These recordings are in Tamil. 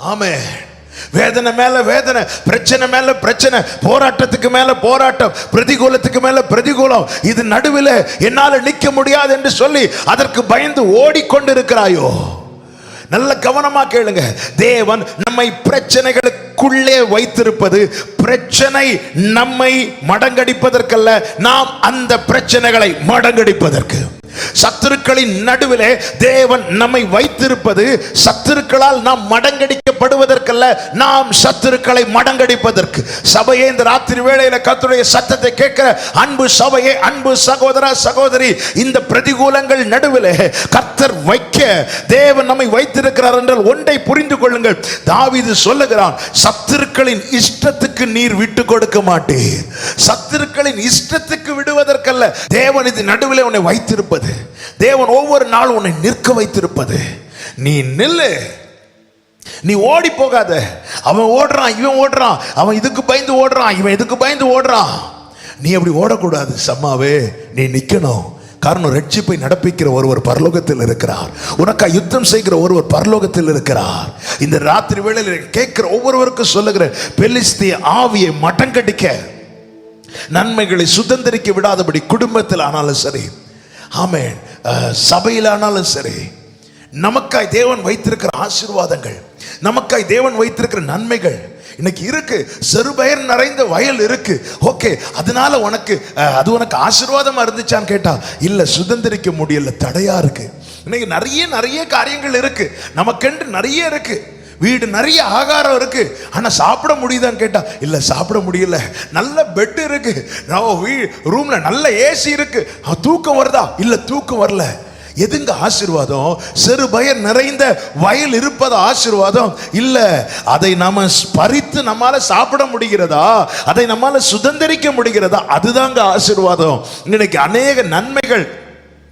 ஆமே வேதனை மேல வேதனை பிரச்சனை மேல பிரச்சனை போராட்டத்துக்கு மேல போராட்டம் பிரதிகூலத்துக்கு மேல பிரதிகூலம் இது நடுவில் என்னால் நிற்க முடியாது என்று சொல்லி அதற்கு பயந்து ஓடிக்கொண்டிருக்கிறாயோ? நல்ல கவனமா கேளுங்க. தேவன் நம்மை பிரச்சனைகளுக்குள்ளே வைத்திருப்பது பிரச்சனை நம்மை மடங்கடிப்பதற்கல்ல நாம் அந்த பிரச்சனைகளை மடங்கடிப்பதற்கு. சத்துருக்களின் நடுவிலே தேவன் நம்மை வைத்திருப்பது சத்துருக்களால் நாம் மடங்கடிக்கப்படுவதற்கல்ல நாம் சத்துருக்களை மடங்கடிப்பதற்கு. சபையே இந்த ராத்திரி வேளையில கத்துடைய சத்தத்தை கேட்கிற அன்பு சபையே அன்பு சகோதர சகோதரி இந்த பிரதிகூலங்கள் நடுவிலே கர்த்தர் வைக்க தேவன் நம்மை வைத்திருக்கிறார் என்றால் ஒன்றை புரிந்து கொள்ளுங்கள். தாவிது சொல்லுகிறான் சத்துருக்களின் இஷ்டத்துக்கு நீர் விட்டு கொடுக்க மாட்டேன் சத்துருக்களின் இஷ்டத்துக்கு விடுவதற்கல்ல தேவன் இது நடுவிலே உன்னை வைத்திருப்பது. தேவன் ஒவ்வொரு நாளும் உன்னை நிற்க வைத்திருப்பது. நீ நில்லு. நீ ஓடி போகாத. அவன் ஓடுறான் இவன் ஓடுறான். அவன் இதுக்கு பயந்து ஓடுறான் இவன் இதுக்கு பயந்து ஓடுறான். நீ அப்படி ஓடக்கூடாது சம்மாவே. நீ நிற்கணும் காரணம் ரட்சிப்பை நடப்பிக்கிற ஒருவர் பரலோகத்தில் இருக்கிறார். உனக்கா யுத்தம் செய்கிற ஒருவர் பரலோகத்தில் இருக்கிறார். இந்த ராத்திரி வேளையில் கேட்கிற ஒவ்வொருவருக்கும் சொல்லுகிற பெலிஸ்திய ஆவியை மட்டம் கடிக்க நன்மைகளை சுதந்திரிக்க விடாதபடி குடும்பத்தில் ஆனாலும் சரி ஆமேன். சபையிலானாலும் சபையில் ஆனாலும் சரி நமக்காய் தேவன் வைத்திருக்கிற ஆசீர்வாதங்கள் நமக்காய் தேவன் வைத்திருக்கிற நன்மைகள் இன்னைக்கு இருக்கு. சிறுபயர் நிறைந்த வயல் இருக்கு. ஓகே அதனால உனக்கு அது உனக்கு ஆசீர்வாதமா இருந்துச்சான்னு கேட்டா இல்ல சுதந்திரிக்க முடியல தடையா இருக்கு. இன்னைக்கு நிறைய நிறைய காரியங்கள் இருக்கு. நமக்கென்று நிறைய இருக்கு. வீடு நிறைய ஆகாரம் இருக்கு. ஆனால் சாப்பிட முடியுதான்னு கேட்டா இல்லை சாப்பிட முடியல. நல்ல பெட் இருக்கு. நம்ம வீ ரூம்ல நல்ல ஏசி இருக்கு. தூக்கம் வருதா? இல்லை தூக்கம் வரல. எதுங்க ஆசீர்வாதம்? சிறு பயர் நிறைந்த வயல் இருப்பது ஆசீர்வாதம்? இல்ல அதை நாம பறித்து நம்மால சாப்பிட முடிகிறதா? அதை நம்மால சுதந்திரிக்க முடிகிறதா? அதுதாங்க ஆசீர்வாதம். இன்னைக்கு அநேக நன்மைகள்.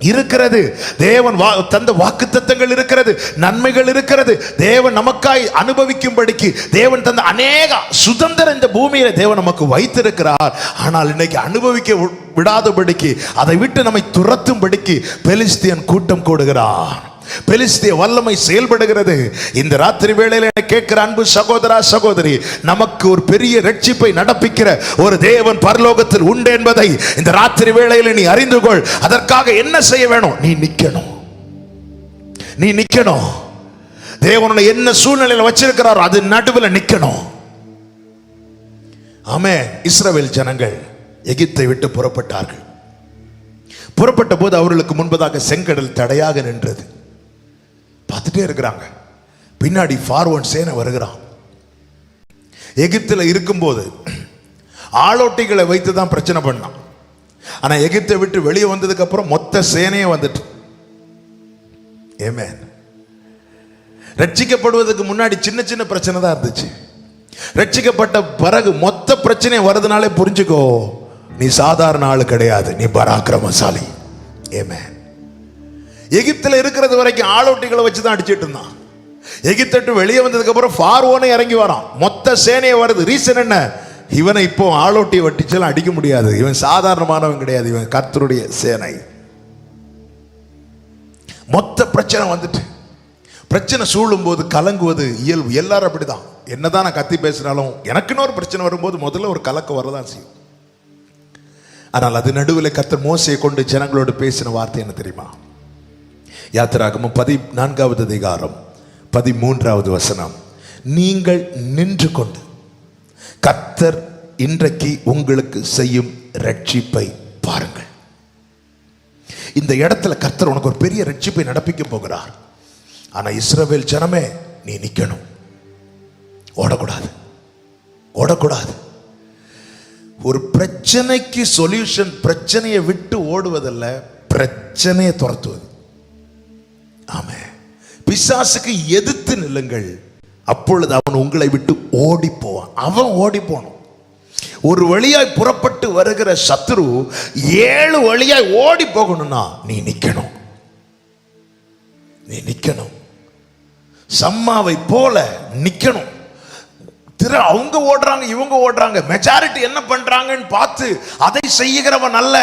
இருக்கிறது. தேவன் வா தந்த வாக்கு தத்தங்கள் இருக்கிறது. நன்மைகள் இருக்கிறது. தேவன் நமக்காய் அனுபவிக்கும்படிக்கு தேவன் தந்த அநேக சுதந்திரம் இந்த பூமியில தேவன் நமக்கு வைத்திருக்கிறார். ஆனால் இன்னைக்கு அனுபவிக்க விடாதபடிக்கு அதை விட்டு நம்மை துரத்தும்படிக்கு பெலிஸ்தியன் கூட்டம் கூடுகிறான். பெலிஸ்திய வல்லமை செயல்படுகிறது. இந்த ராத்திரி வேளையில கேட்கிற அன்பு சகோதரா சகோதரி நமக்கு ஒரு பெரிய ரட்சிப்பை நடப்பிக்கிற ஒரு தேவன் பரலோகத்தில் உண்டு என்பதை இந்த ராத்திரி வேளையில் நீ அறிந்து கொள். அதற்காக என்ன செய்ய வேணும்? நீ நிக்கணும். நீ நிக்கணும். தேவனுடைய என்ன சூழ்நிலையில வச்சிருக்கிறாரோ அது நடுவில் நிக்கணும். ஆமே இஸ்ரவேல் ஜனங்கள் எகிப்தை விட்டு புறப்பட்டார்கள். புறப்பட்ட போது அவர்களுக்கு முன்பதாக செங்கடல் தடையாக நின்றது. பார்த்துட்டே இருக்கிறாங்க. பின்னாடி ஃபார்வன் சேனை வருகிறான். எகிப்தில் இருக்கும்போது ஆளோட்டிகளை வைத்து தான் பிரச்சனை பண்ணான். ஆனால் எகிப்தை விட்டு வெளியே வந்ததுக்கப்புறம் மொத்த சேனையே வந்துட்டு. ஏமேன் ரட்சிக்கப்படுவதற்கு முன்னாடி சின்ன சின்ன பிரச்சனை தான் இருந்துச்சு. ரட்சிக்கப்பட்ட பிறகு மொத்த பிரச்சனை வர்றதுனாலே புரிஞ்சுக்கோ நீ சாதாரண ஆள் கிடையாது நீ பராக்கிரமசாலி. ஏமேன் எகிப்தில் இருக்கிறது வரைக்கும் ஆளோட்டிகளை வச்சு தான் அடிச்சிட்டு இருந்தான். எகிப்தட்டு வெளியே வந்ததுக்கப்புறம் ஃபார்வோனே இறங்கி வரான். மொத்த சேனையை வருது. ரீசன் என்ன? இவனை இப்போ ஆளோட்டியை வட்டிச்செல்லாம் அடிக்க முடியாது. இவன் சாதாரணமானவன் கிடையாது. இவன் கர்த்தருடைய சேனை. மொத்த பிரச்சனை வந்துட்டு. பிரச்சனை சூழும் போது கலங்குவது இயல்பு. எல்லாரும் அப்படிதான். என்னதான் நான் கத்தி பேசினாலும் எனக்குன்னு ஒரு பிரச்சனை வரும்போது முதல்ல ஒரு கலக்கம் வரதான் செய்யும். ஆனால் அது நடுவில் கத்தர் மோசையை கொண்டு ஜனங்களோடு பேசின வார்த்தை என்ன தெரியுமா? யாத்திராகமும் பதி நான்காவது அதிகாரம் பதிமூன்றாவது வசனம். நீங்கள் நின்று கொண்டு கத்தர் இன்றைக்கு உங்களுக்கு செய்யும் ரட்சிப்பை பாருங்கள். இந்த இடத்துல கர்த்தர் உனக்கு ஒரு பெரிய ரட்சிப்பை நடப்பிக்க போகிறார். ஆனால் இஸ்ரவேல் ஜனமே நீ நிற்கணும் ஓடக்கூடாது. ஓடக்கூடாது. ஒரு பிரச்சனைக்கு சொல்யூஷன் பிரச்சனையை விட்டு ஓடுவதல்ல பிரச்சனையை துரத்துவது. ஆமே. பிசாசுக்கு எதிர்த்து நில்லுங்கள். அப்பொழுது அவன் உங்களை விட்டு ஓடி போவான் அவன் ஓடி போனான் ஒரு வழியாய் புறப்பட்டு வருகிற சத்ரு ஏழு வழியாய் ஓடி போகணும்னா நீ நிக்கணும். நீ நிக்கணும். சம்மாவை போல நிக்கணும். திரு அவங்க ஓடுறாங்க இவங்க ஓடுறாங்க. மெஜாரிட்டி என்ன பண்றாங்கன்னு பார்த்து அதை செய்கிறவன் அல்ல.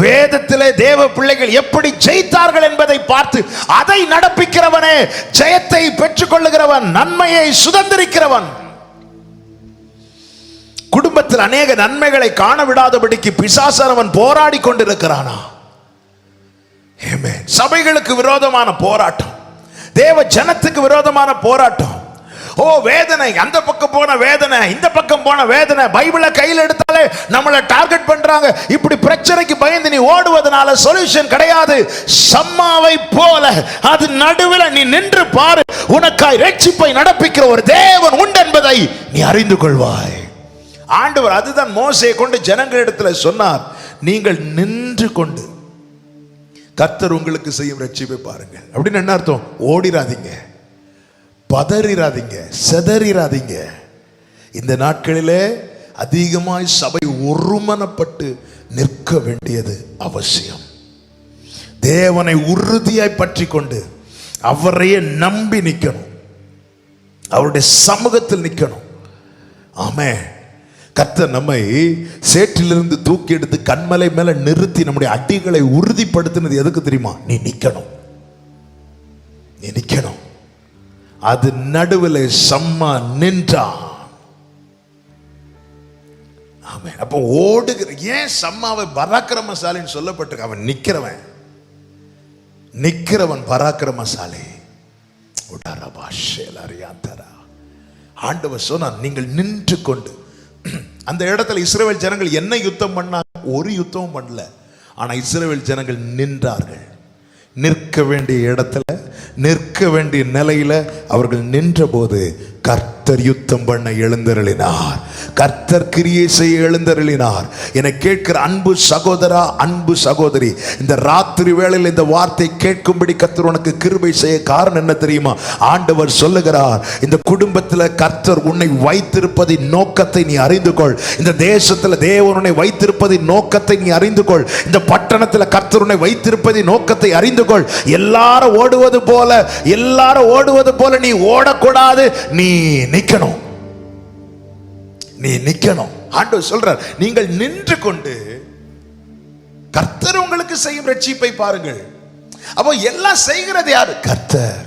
வேதத்திலே தேவ பிள்ளைகள் எப்படி ஜெயித்தார்கள் என்பதை பார்த்து அதை நடப்பிக்கிறவனே ஜெயத்தை பெற்றுக்கொள்ளுகிறவன் நன்மையை சுதந்திரிக்கிறவன். குடும்பத்தில் அநேக நன்மைகளை காண விடாதபடிக்கு பிசாசனவன் போராடி கொண்டிருக்கிறானா? சபைகளுக்கு விரோதமான போராட்டம். தேவ ஜனத்துக்கு விரோதமான போராட்டம். ஓ வேதனை. அந்த பக்கம் போன வேதனை இந்த பக்கம் போன வேதனை. பைபிளை கையில் எடுத்தாலே நம்மளை டார்கெட் பண்றாங்க. இப்படி பிரச்சனைக்கு பயந்து நீ ஓடுவதனால சொல்யூஷன் கிடையாது. சம்மாவை போல அது நடுவில் நீ நின்று பாரு. உனக்காய் ரட்சிப்பை நடப்பிக்கிற ஒரு தேவன் உண்டு என்பதை நீ அறிந்து கொள்வாய். ஆண்டவர் அதுதான் மோசையை கொண்டு ஜனங்களிடத்தில் சொன்னார். நீங்கள் நின்று கொண்டு கர்த்தர் உங்களுக்கு செய்யும் ரட்சிப்பை பாருங்கள். அப்படின்னு என்ன அர்த்தம்? ஓடிராதீங்க. பதறிடாதீங்க செதறிராதீங்க. இந்த நாட்களிலே அதிகமாய் சபை ஒருமனப்பட்டு நிற்க வேண்டியது அவசியம். தேவனை உறுதியாய் பற்றி கொண்டு அவரையே நம்பி நிற்கணும். அவருடைய சமூகத்தில் நிற்கணும். ஆமே கத்த நம்மை சேற்றிலிருந்து தூக்கி எடுத்து கண்மலை மேல நிறுத்தி நம்முடைய அடிகளை உறுதிப்படுத்தினது எதுக்கு தெரியுமா? நீ நிற்கணும் நீ நிற்கணும் அது நடுவில் சம்மா நின்றான் ஆமென். அப்போ ஓடுகிற ஏன் சம்மாவை பராக்கிரமசாலின்னு சொல்லப்பட்டிருக்க? அவன் நிக்கிறவன். நிக்கிறவன் பராக்கிரமசாலி. உடரபா ஆண்டவர் சொன்னார் நீங்கள் நின்று கொண்டு. அந்த இடத்துல இஸ்ரேல் ஜனங்கள் என்ன யுத்தம் பண்ணாங்க? ஒரு யுத்தமும் பண்ணல. ஆனா இஸ்ரேல் ஜனங்கள் நின்றார்கள். நிற்க வேண்டிய இடத்துல நிற்க வேண்டிய நிலையில அவர்கள் நின்றபோது கர்த்தர் யுத்தம் பண்ண எழுந்தருளினார். கர்த்தர் கிரியை செய்ய எழுந்தருளினார். என கேட்கிற அன்பு சகோதரா அன்பு சகோதரி இந்த ராத்திரி வேளையில் இந்த வார்த்தை கேட்கும்படி கர்த்தர் உனக்கு கிருபை செய்ய காரணம் என்ன தெரியுமா? ஆண்டவர் சொல்லுகிறார் இந்த குடும்பத்தில் கர்த்தர் உன்னை வைத்திருப்பதின் நோக்கத்தை நீ அறிந்து கொள். இந்த தேசத்தில் தேவன் உன்னை வைத்திருப்பதின் நோக்கத்தை நீ அறிந்து கொள். இந்த பட்டணத்தில் கர்த்தர் உன்னை வைத்திருப்பதின் நோக்கத்தை அறிந்து கொள். எல்லாரும் ஓடுவது போல எல்லாரும் ஓடுவது போல நீ ஓடக்கூடாது. நீ நிக்கணும். நீ நிக்கணும். ஆண்டவர் சொல்றார் நீங்கள் நின்று கொண்டு கர்த்தர் உங்களுக்கு செய்யும் ரட்சிப்பை பாருங்கள். அப்போ எல்லாம் செய்கிறது யாரு? கர்த்தர்.